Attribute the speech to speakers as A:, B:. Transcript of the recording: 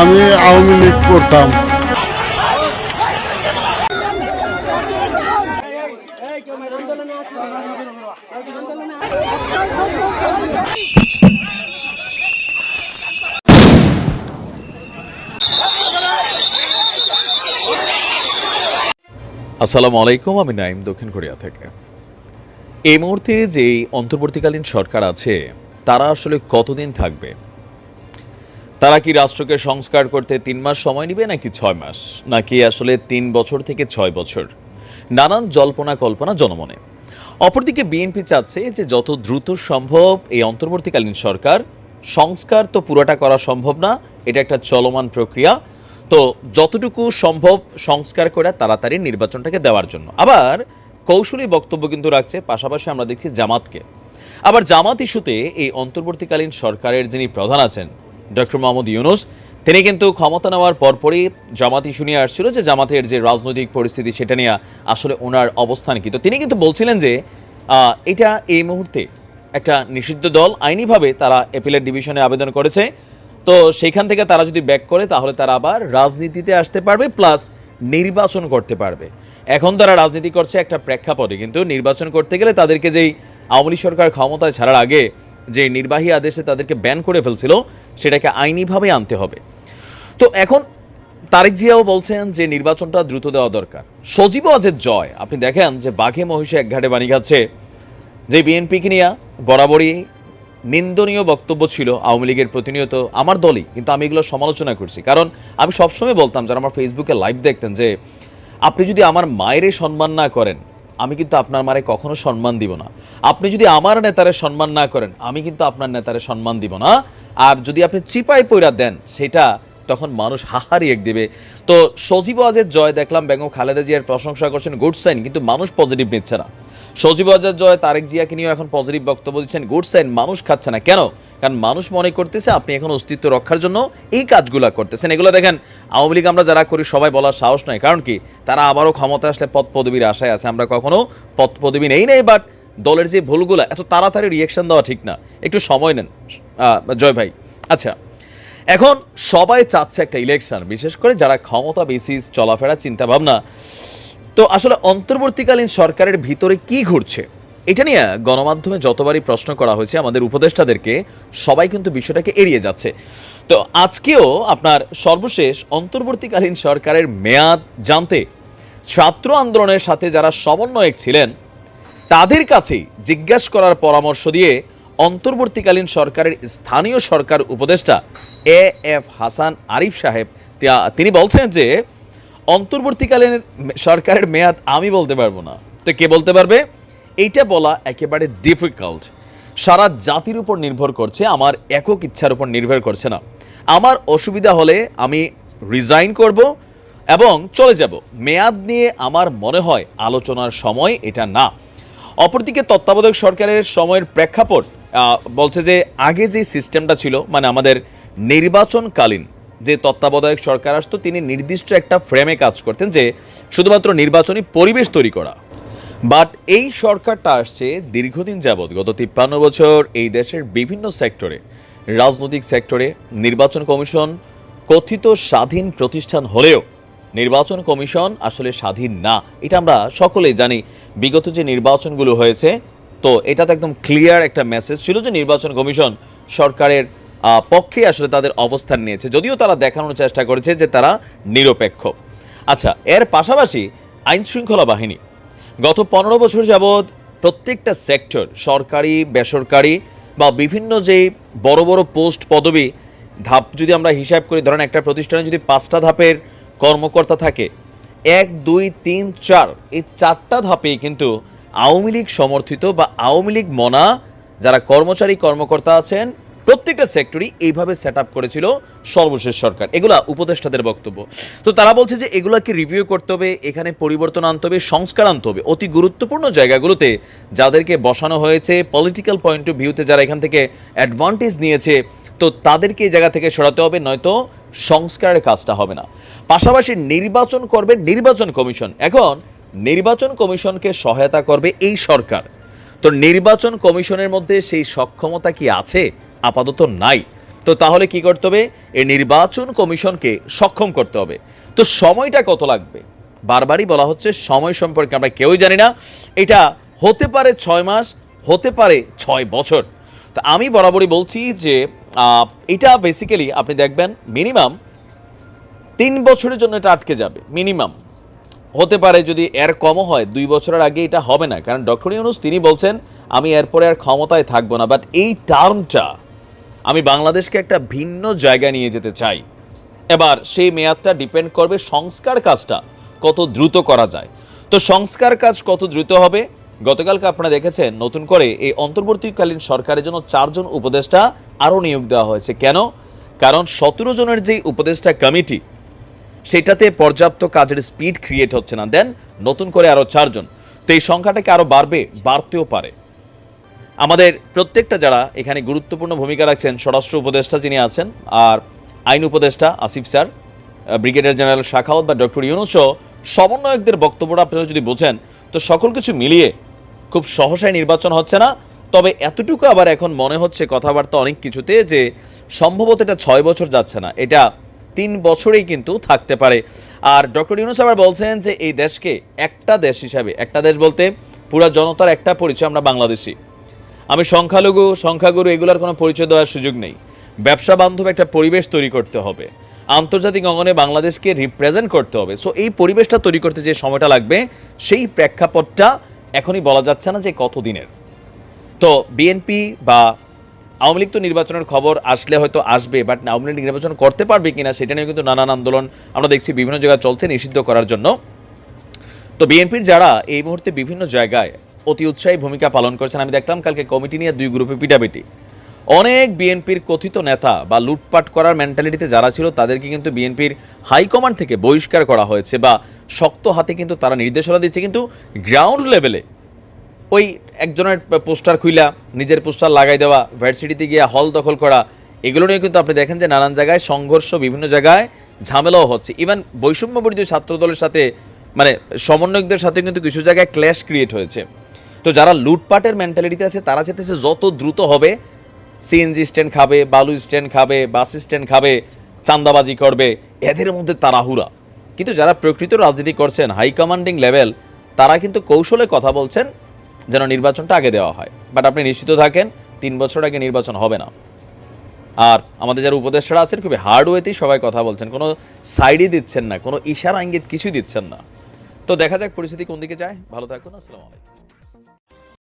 A: আমি আওয়ামী লীগ করতাম।
B: আসসালামু আলাইকুম, আমি নাইম দক্ষিণ কোরিয়া থেকে। এই মুহূর্তে যে অন্তর্বর্তীকালীন সরকার আছে, তারা আসলে কতদিন থাকবে? তারা কি রাষ্ট্রকে সংস্কার করতে তিন মাস সময় নেবে নাকি ছয় মাস? নাকি আসলে তিন বছর থেকে ছয় বছর? নানান জল্পনা কল্পনা জনমনে। অপরদিকে বিএনপি চাচ্ছে যে যত দ্রুত সম্ভব এই অন্তর্বর্তীকালীন সরকার, সংস্কার তো পুরোটা করা সম্ভব না, এটা একটা চলমান প্রক্রিয়া। তো যতটুকু সম্ভব সংস্কার করে তাড়াতাড়ি নির্বাচনটাকে দেওয়ার জন্য। আবার কৌশলী বক্তব্য কিন্তু রাখছে, পাশাপাশি আমরা দেখছি জামাতকে। আবার জামাত ইস্যুতে এই অন্তর্বর্তীকালীন সরকারের যিনি প্রধান আছেন ডক্টর মোহাম্মদ ইউনুস। তিনি কিন্তু ক্ষমতা নেওয়ার পরপরই জামাত ইস্যু নিয়ে আসছিল যে জামাতের যে রাজনৈতিক পরিস্থিতি সেটা নিয়ে আসলে ওনার অবস্থান কি। তো তিনি কিন্তু বলছিলেন যে এটা এই মুহূর্তে একটা নিষিদ্ধ দল। আইনিভাবে তারা এপিলেট ডিভিশনে আবেদন করেছে। তো সেইখান থেকে তারা যদি ব্যাক করে, তাহলে তারা আবার রাজনীতিতে আসতে পারবে, প্লাস নির্বাচন করতে পারবে। এখন তারা রাজনীতি করছে একটা প্রেক্ষাপটে, কিন্তু নির্বাচন করতে গেলে তাদেরকে যেই আওয়ামী সরকার ক্ষমতায় ছাড়ার আগে যে নির্বাহী আদেশে তাদেরকে ব্যান করে ফেলছিল, সেটাকে আইনিভাবে আনতে হবে। তো এখন তারেক জিয়াও বলছেন যে নির্বাচনটা দ্রুত দেওয়া দরকার। সজীব আজের জয়, আপনি দেখেন যে বাঘে মহিষে এক ঘাটে বাণী খাচ্ছে। যে বিএনপিকে নিয়ে বরাবরই নিন্দনীয় বক্তব্য ছিল আওয়ামী লীগের প্রতিনিয়ত আমার দলই, কিন্তু আমি এগুলো সমালোচনা করছি। কারণ আমি সবসময় বলতাম, যারা আমার ফেসবুকে লাইভ দেখতেন যে আপনি যদি আমার মায়েরে সম্মান না করেন আমি কিন্তু আপনার মারে কখনো সম্মান দিব না। আপনি যদি আমার নেতারে সম্মান না করেন, আমি কিন্তু আপনার নেতারে সম্মান দিব না। আর যদি আপনি চিপাই পইরা দেন, সেটা তখন মানুষ হাহারি এক দিবে। তো সজীব আজের জয় দেখলাম, বেগম খালেদা জিয়ার প্রশংসা করছেন গুড সাইন কিন্তু মানুষ পজিটিভ নিচ্ছে না। সজীব আজাদ জয় তারেক জিয়াকে নিয়েও এখন পজিটিভ বক্তব্য দিচ্ছেন গুড সাইন মানুষ খাচ্ছে না। কেন? কারণ মানুষ মনে করতেছে আপনি এখন অস্তিত্ব রক্ষার জন্য এই কাজগুলো করতেছেন। এগুলো দেখেন, আওয়ামী লীগ আমরা যারা করি সবাই বলার সাহস নয় কারণ কি? তারা আবারও ক্ষমতা আসলে পদ পদবীর আশায় আছে। আমরা কখনো পদ পদবী নেই নেই বাট দলের যে ভুলগুলো, এত তাড়াতাড়ি রিয়েকশন দেওয়া ঠিক না। একটু সময় নেন জয় ভাই। আচ্ছা এখন সবাই চাচ্ছে একটা ইলেকশন বিশেষ করে যারা ক্ষমতা বেসিস চলাফেরা চিন্তা ভাবনা তো আসলে অন্তর্বর্তীকালীন সরকারের ভিতরে কি ঘুরছে? এটা নিয়ে গণমাধ্যমে যতবারই প্রশ্ন করা হয়েছে, আমাদের উপদেষ্টাদেরকে সবাই কিন্তু বিষয়টাকে এড়িয়ে যাচ্ছে। তো আজকেও আপনার সর্বশেষ অন্তর্বর্তীকালীন সরকারের মেয়াদ জানতে ছাত্র আন্দোলনের সাথে যারা সমন্বয়ক ছিলেন, তাদের কাছেই জিজ্ঞেস করার পরামর্শ দিয়ে অন্তর্বর্তীকালীন সরকারের স্থানীয় সরকার উপদেষ্টা এ এফ হাসান আরিফ সাহেব তিনি বলছেন যে, অন্তর্বর্তীকালীন সরকারের মেয়াদ আমি বলতে পারব না। তো কে বলতে পারবে? এইটা বলা একেবারে ডিফিকাল্ট সারা জাতির উপর নির্ভর করছে, আমার একক ইচ্ছার উপর নির্ভর করছে না। আমার অসুবিধা হলে আমি রিজাইন করব এবং চলে যাব। মেয়াদ নিয়ে আমার মনে হয় আলোচনার সময় এটা না। অপরদিকে তত্ত্বাবধায়ক সরকারের সময়ের প্রেক্ষাপট বলছে যে আগে যে সিস্টেমটা ছিল মানে আমাদের নির্বাচনকালীন যে তত্ত্বাবধায়ক সরকার আসতো, তিনি নির্দিষ্ট একটা ফ্রেমে কাজ করতেন যে শুধুমাত্র নির্বাচনী পরিবেশ তৈরি করা। বাট এই সরকারটা আসছে দীর্ঘদিন যাবৎ, গত তিপ্পান্ন বছর এই দেশের বিভিন্ন সেক্টরে, রাজনৈতিক সেক্টরে, নির্বাচন কমিশন, কথিত স্বাধীন প্রতিষ্ঠান হলেও নির্বাচন কমিশন আসলে স্বাধীন না। এটা আমরা সকলেই জানি। বিগত যে নির্বাচনগুলো হয়েছে, তো এটা তো একদম ক্লিয়ার একটা মেসেজ ছিল যে নির্বাচন কমিশন সরকারের পক্ষে আসলে তাদের অবস্থান নিয়েছে। যদিও তারা দেখানোর চেষ্টা করেছে যে তারা নিরপেক্ষ। আচ্ছা এর পাশাপাশি আইনশৃঙ্খলা বাহিনী গত পনেরো বছর যাবৎ প্রত্যেকটা সেক্টর সরকারি, বেসরকারি বা বিভিন্ন যে বড় বড় পোস্ট পদবি, ধাপ যদি আমরা হিসাব করি, ধরেন একটা প্রতিষ্ঠানে যদি পাঁচটা ধাপের কর্মকর্তা থাকে, এক, দুই, তিন, চার, এই চারটা ধাপেই কিন্তু আওয়ামী লীগ সমর্থিত বা আওয়ামী লীগ মনা যারা কর্মচারী, কর্মকর্তা আছেন প্রত্যেকটা সেক্টরই এইভাবে সেট করেছিল সর্বশেষ সরকার। এগুলা উপদেষ্টাদের বক্তব্য। তো তারা বলছে যে এগুলাকে রিভিউ করতে হবে, এখানে পরিবর্তন আনতে হবে, সংস্কার আনতে হবে। অতি গুরুত্বপূর্ণ জায়গাগুলোতে যাদেরকে বসানো হয়েছে পলিটিক্যাল পয়েন্ট অফ ভিউতে যারা এখান থেকে অ্যাডভান্টেজ নিয়েছে, তো তাদেরকে এই জায়গা থেকে সরাতে হবে, নয়তো সংস্কারের কাজটা হবে না। পাশাপাশি নির্বাচন করবে নির্বাচন কমিশন। এখন নির্বাচন কমিশনকে সহায়তা করবে এই সরকার। তো নির্বাচন কমিশনের মধ্যে সেই সক্ষমতা কি আছে? আপাতত নাই। তো তাহলে কি করতে হবে? এই নির্বাচন কমিশনকে সক্ষম করতে হবে। তো সময়টা কত লাগবে? বারবারই বলা হচ্ছে সময় সম্পর্কে আমরা কেউই জানি না। এটা হতে পারে ছয় মাস, হতে পারে ছয় বছর। তো আমি বরাবরই বলছি যে এটা বেসিক্যালি আপনি দেখবেন মিনিমাম তিন বছরের জন্য এটা আটকে যাবে মিনিমাম হতে পারে যদি এর কমও হয়, দুই বছরের আগে এটা হবে না। কারণ ডক্টর ইউনুস তিনি বলছেন, আমি এরপরে আর ক্ষমতায় থাকব না। বাট এই টার্মটা আমি বাংলাদেশকে একটা ভিন্ন জায়গায় নিয়ে যেতে চাই। এবার সেই মেয়াদটা ডিপেন্ড করবে সংস্কার কাজটা কত দ্রুত করা যায়। তো সংস্কার কাজ কত দ্রুত হবে? গতকালকে আপনারা দেখেছেন নতুন করে এই অন্তর্বর্তীকালীন সরকারের জন্য চারজন উপদেষ্টা আরও নিয়োগ দেওয়া হয়েছে। কেন? কারণ সতেরো জনের যে উপদেষ্টা কমিটি সেটাতে পর্যাপ্ত কাজের স্পিড ক্রিয়েট হচ্ছে না। দেন নতুন করে আরও চারজন। তো এই সংখ্যাটাকে আরও বাড়বে, বাড়তেও পারে। আমাদের প্রত্যেকটা যারা এখানে গুরুত্বপূর্ণ ভূমিকা রাখছেন, স্বরাষ্ট্র উপদেষ্টা যিনি আছেন আর আইন উপদেষ্টা Asif sir brigadier general Sakhawat বা ডক্টর ইউনুস সমন্বয়কদের বক্তব্যটা আপনারা যদি বোঝেন, তো সকল কিছু মিলিয়ে খুব সহসায় নির্বাচন হচ্ছে না। তবে এতটুকু আবার এখন মনে হচ্ছে কথাবার্তা অনেক কিছুতে যে সম্ভবত এটা ছয় বছর যাচ্ছে না, এটা তিন বছরেই কিন্তু থাকতে পারে। আর ডক্টর ইউনুস আবার বলছেন যে এই দেশকে একটা দেশ হিসাবে, একটা দেশ বলতে পুরা জনতার একটা পরিচয়, আমরা বাংলাদেশি। আমি সংখ্যালঘু, সংখ্যাগুরু এগুলোর কোনো পরিচয় দেওয়ার সুযোগ নেই। ব্যবসা বান্ধব একটা পরিবেশ তৈরি করতে হবে। আন্তর্জাতিক অঙ্গনে বাংলাদেশকে রিপ্রেজেন্ট করতে হবে। সো এই পরিবেশটা তৈরি করতে যে সময়টা লাগবে, সেই প্রেক্ষাপটটা এখনই বলা যাচ্ছে না যে কত দিনের তো বিএনপি বা আওয়ামী লীগ তো নির্বাচনের খবর আসলে হয়তো আসবে বাট আওয়ামী লীগ নির্বাচন করতে পারবে কিনা সেটা নিয়ে কিন্তু নানান আন্দোলন আমরা দেখছি বিভিন্ন জায়গায় চলছে নিষিদ্ধ করার জন্য। তো বিএনপির যারা এই মুহূর্তে বিভিন্ন জায়গায় অতি উৎসাহী ভূমিকা পালন করছেন। আমি দেখলাম কালকে কমিটি নিয়ে দুই গ্রুপে পিটাপিটি। অনেক বিএনপির কথিত নেতা বা লুটপাট করার মেন্টালিটিতে যারা ছিল, তাদেরকে কিন্তু বিএনপির হাইকমান্ড থেকে বহিষ্কার করা হয়েছে বা শক্ত হাতে কিন্তু তারা নির্দেশনা দিচ্ছে। কিন্তু গ্রাউন্ড লেভেলে ওই একজনের পোস্টার খুইলা, নিজের পোস্টার লাগাই দেওয়া ভার্সিটিতে গিয়ে হল দখল করা, এগুলো নিয়ে কিন্তু আপনি দেখেন যে নানান জায়গায় সংঘর্ষ বিভিন্ন জায়গায় ঝামেলাও হচ্ছে। ইভেন বৈষম্য বিরোধী ছাত্র দলের সাথে মানে সমন্বয়কদের সাথে কিন্তু কিছু জায়গায় ক্ল্যাশ ক্রিয়েট হয়েছে। তো যারা লুটপাটের মেন্টালিটিতে আছে, তারা চাইতেছে যত দ্রুত হবে সিএনজি স্ট্যান্ড খাবে, বালু স্ট্যান্ড খাবে, বাস স্ট্যান্ড খাবে চান্দাবাজি করবে, এদের মধ্যে তাড়াহুড়া। কিন্তু যারা প্রকৃত রাজনীতি করছেন হাই কমান্ডিং লেভেল তারা কিন্তু কৌশলে কথা বলছেন যেন নির্বাচনটা আগে দেওয়া হয়। বাট আপনি নিশ্চিত থাকেন, তিন বছর আগে নির্বাচন হবে না। আর আমাদের যারা উপদেষ্টারা আছেন, খুবই হার্ড ওয়েতেই সবাই কথা বলছেন। কোনো সাইডই দিচ্ছেন না, কোনো ইশারা ইঙ্গিত কিছুই দিচ্ছেন না। তো দেখা যাক পরিস্থিতি কোন দিকে যায়। ভালো থাকুন, আসসালামু আলাইকুম।